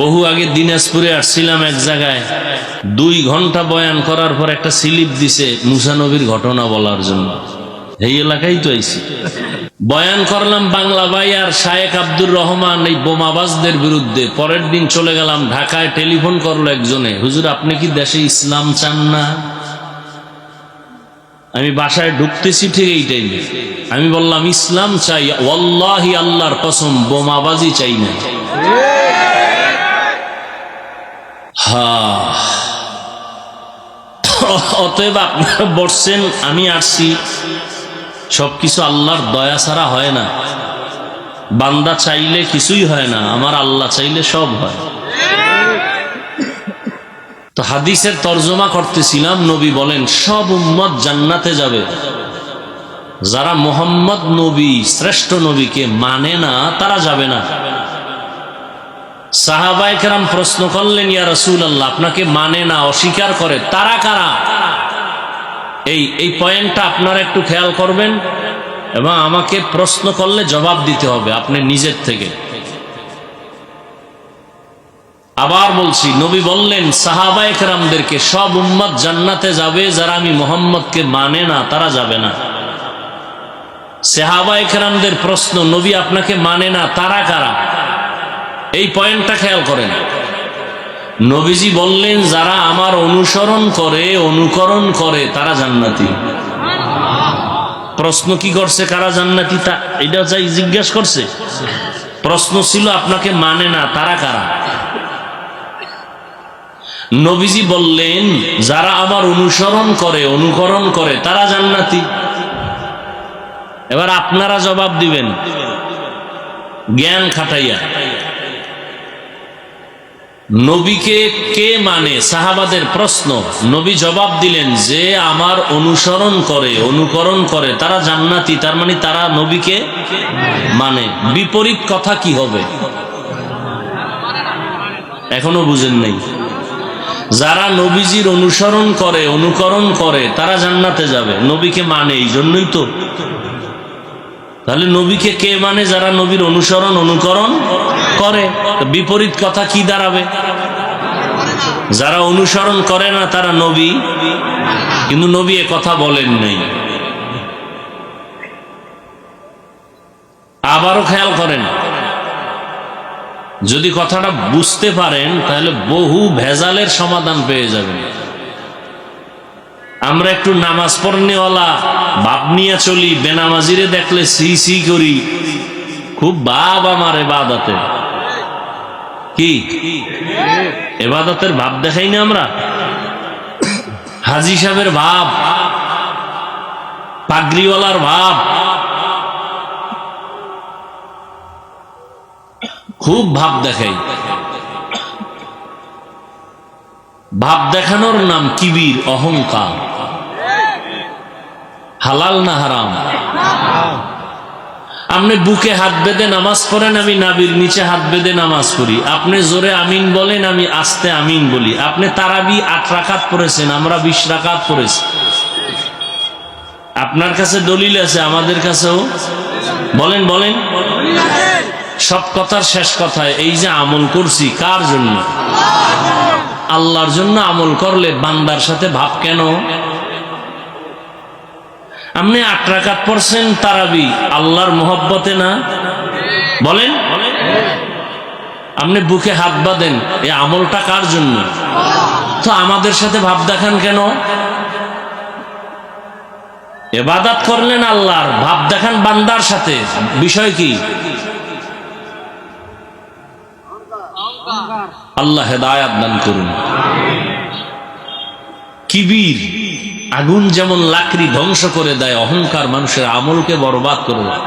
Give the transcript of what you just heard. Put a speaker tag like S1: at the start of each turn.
S1: বহু আগে দিনাজপুরে আসছিলাম এক জায়গায়। দুই ঘণ্টা বয়ান করার পর একটা স্লিপ দিছে মুসানবীর ঘটনা বলার জন্য। এই এলাকায় তো আইছি। বয়ান করলাম বাংলা ভাই আর শায়েক আব্দুর রহমান এই বোমাবাজদের বিরুদ্ধে। পরের দিন চলে গেলাম ঢাকায়, টেলিফোন করল একজনে। হুজুর, আপনি কি দেশে ইসলাম চান না? আমি বাসায় ঢুকতেছি ঠিক এই টাইমে আমি বললাম, ইসলাম চাই, ওয়াল্লাহি আল্লাহর কসম, বোমাবাজি চাই না। অতএব আপনারা বসছেন, আমি আসছি। সবকিছু আল্লাহর দয়া ছাড়া হয় না। বান্দা চাইলে কিছুই হয় না, আমার আল্লাহ চাইলে সব হয়। তো হাদিসের তর্জমা করতেছিলাম, নবী বলেন, সব উম্মত জান্নাতে যাবে। যারা মোহাম্মদ নবী, শ্রেষ্ঠ নবীকে মানে না, তারা যাবে না। সাহাবাইকেরাম প্রশ্ন করলেন, ইয়া রসুল আল্লাহ আপনাকে মানে না, অস্বীকার করে, তারা কারা? এই এই পয়েন্টটা আপনারা একটু খেয়াল করবেন এবং আমাকে প্রশ্ন করলে জবাব দিতে হবে, আপনি নিজের থেকে। আবার বলছি, নবী বললেন সাহাবাইকেরামদেরকে সব উম্মত জান্নাতে যাবে, যারা আমি মোহাম্মদকে মানে না, তারা যাবে না। সাহাবাইকেরামদের প্রশ্ন, নবী আপনাকে মানে না, তারা কারা? এই পয়েন্টটা খেয়াল করেন। নবীজি বললেন, যারা আমার অনুসরণ করে, অনুকরণ করে, তারা জান্নাতি। প্রশ্ন কি করছে, কারা জান্নাতি? তা এটা যাই জিজ্ঞাসা করছে। প্রশ্ন ছিল, আপনাকে মানে না, তারা কারা? নবীজি বললেন, যারা আমার অনুসরণ করে, অনুকরণ করে, তারা জান্নাতি। এবার আপনারা জবাব দিবেন। জ্ঞান খাটাইয়া। নবীকে কে মানে? সাহাবাদের প্রশ্ন। নবী জবাব দিলেন যে, আমার অনুসরণ করে, অনুকরণ করে, তারা জান্নাতি, তার মানে তারা নবীকে মানে। বিপরীত কথা কি হবে? এখনও বুঝেন নাই। যারা নবীজির অনুসরণ করে, অনুকরণ করে, তারা জান্নাতে যাবে। নবীকে মানে এই জন্যই তো। তাহলে নবীকে কে মানে? যারা নবীর অনুসরণ, অনুকরণ করে বিপরীত কথা কি দাঁড়াবে? যারা অনুসরণ করে না, তারা নবী। কিন্তু নবী এ কথা বলেন নাই। আবারও খেয়াল করেন। যদি কথাটা বুঝতে পারেন, তাহলে বহু ভেজালের সমাধান পেয়ে যাবেন। আমরা একটু নামাজ পড়নেওয়ালা, বাপ নিয়ে চলি, বেনামাজিরে দেখলে সি সি করি। খুব ভাব আমার এবাদাতে। কি? এবাদতের ভাব দেখাই না আমরা। হাজি সাহেবের ভাব, পাগড়িওয়ালার ভাব। খুব ভাব দেখাই। ভাব দেখানোর নাম কিবির, অহংকার। হালাল না হারাম? আপনি বুকে হাত বেঁধে নামাজ পড়েন, আমি নাবির নিচে হাত বেঁধে নামাজ পড়ি। আপনি জোরে আমিন বলেন, আমি আস্তে আমিন বলি। আপনি তারাবি আট রাকাত পড়েছেন, আমরা বিশ রাকাত পড়েছি। আপনার কাছে দলিল আছে, আমাদের কাছেও? বলেন বলেন। সব কথার শেষ কথায় এই যে আমল করছি, কার জন্য? আল্লাহর জন্য আমল করলে বান্দার সাথে ভাব কেন? আপনি আট রাকাত পড়ছেন তারাবি, আল্লাহর মোহব্বতে না? বলেন। আপনি বুকে হাত বাঁধেন, এই আমলটা কার জন্য? তো আমাদের সাথে ভাব দেখান কেন? এবাদাত করলেন আল্লাহর, ভাব দেখান বান্দার সাথে। বিষয় কি? আল্লাহ হেদায়াত দান করুন। কিবির আগুন যেমন লাকড়ি ধ্বংস করে দেয় অহংকার মানুষের আমলকে বরবাদ করে দেয়।